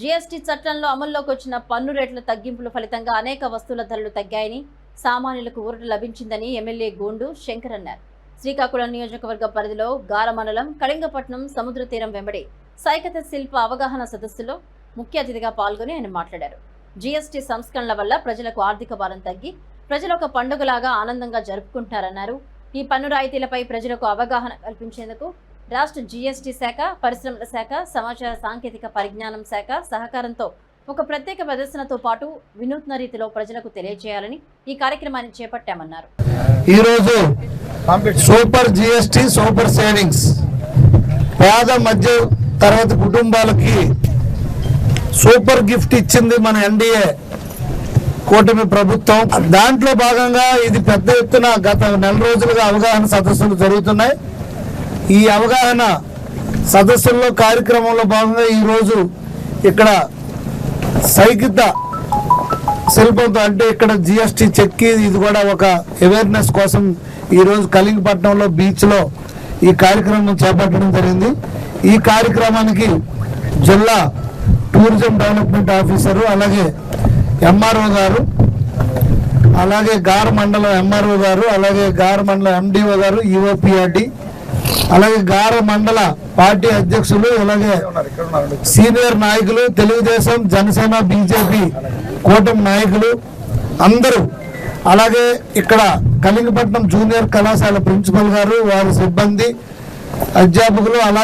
GST చట్టంలో అమల్లోకి వచ్చిన పన్ను రేట్ల తగ్గింపుల ఫలితంగా అనేక వస్తువుల ధరలు తగ్గాయని సామాన్యులకు ఊరట లభించిందని ఎమ్మెల్యే గోండు శంకర్ అన్నారు. శ్రీకాకుళం నియోజకవర్గ పరిధిలో గార మండలం కళింగపట్నం సముద్ర తీరం వెంబడి సైకత శిల్ప అవగాహన సదస్సులో ముఖ్య అతిథిగా పాల్గొని ఆయన మాట్లాడారు. జీఎస్టీ సంస్కరణల వల్ల ప్రజలకు ఆర్థిక భారం తగ్గి ప్రజలు ఒక పండుగలాగా ఆనందంగా జరుపుకుంటున్నారన్నారు. ఈ పన్ను రాయితీలపై ప్రజలకు అవగాహన కల్పించేందుకు రాష్ట్ర జీఎస్టీ శాఖ పరిశ్రమల శాఖ సమాచార సాంకేతిక పరిజ్ఞానం శాఖ సహకారంతో ఒక ప్రత్యేక ప్రదర్శనతో పాటు వినూత్న రీతిలో ప్రజలకు తెలియజేయాలని ఈ కార్యక్రమాన్ని చేపట్టామన్నారు. ఈరోజు సూపర్ జిఎస్టి సూపర్ సేవింగ్స్. పేద మధ్య తరగతి కుటుంబాలకి సూపర్ గిఫ్ట్ ఇచ్చింది మన ఎన్డీఏ కూటమి ప్రభుత్వం. దాంట్లో భాగంగా ఇది పెద్ద ఎత్తున గత నెల రోజులుగా అవగాహన సదస్సులు జరుగుతున్నాయి. ఈ అవగాహన సదస్సుల్లో కార్యక్రమంలో భాగంగా ఈరోజు ఇక్కడ సైకిత శిల్పంతో అంటే ఇక్కడ జిఎస్టి చెక్కి ఇది కూడా ఒక అవేర్నెస్ కోసం ఈరోజు కలింగపట్నంలో బీచ్లో ఈ కార్యక్రమం చేపట్టడం జరిగింది. ఈ కార్యక్రమానికి జిల్లా టూరిజం డెవలప్మెంట్ ఆఫీసరు అలాగే ఎంఆర్ఓ గారు అలాగే గార్ మండలం ఎంఆర్ఓ గారు అలాగే గార్ మండలం ఎండిఓ గారు ఈఓపిఆర్డి అలాగే గార మండల పార్టీ అధ్యక్షులు అలాగే సీనియర్ నాయకులు తెలుగుదేశం జనసేన బీజేపీ కూటమి నాయకులు అందరూ అలాగే ఇక్కడ కలింగపట్నం జూనియర్ కళాశాల ప్రిన్సిపల్ గారు వారి సిబ్బంది అధ్యాపకులు అలాగే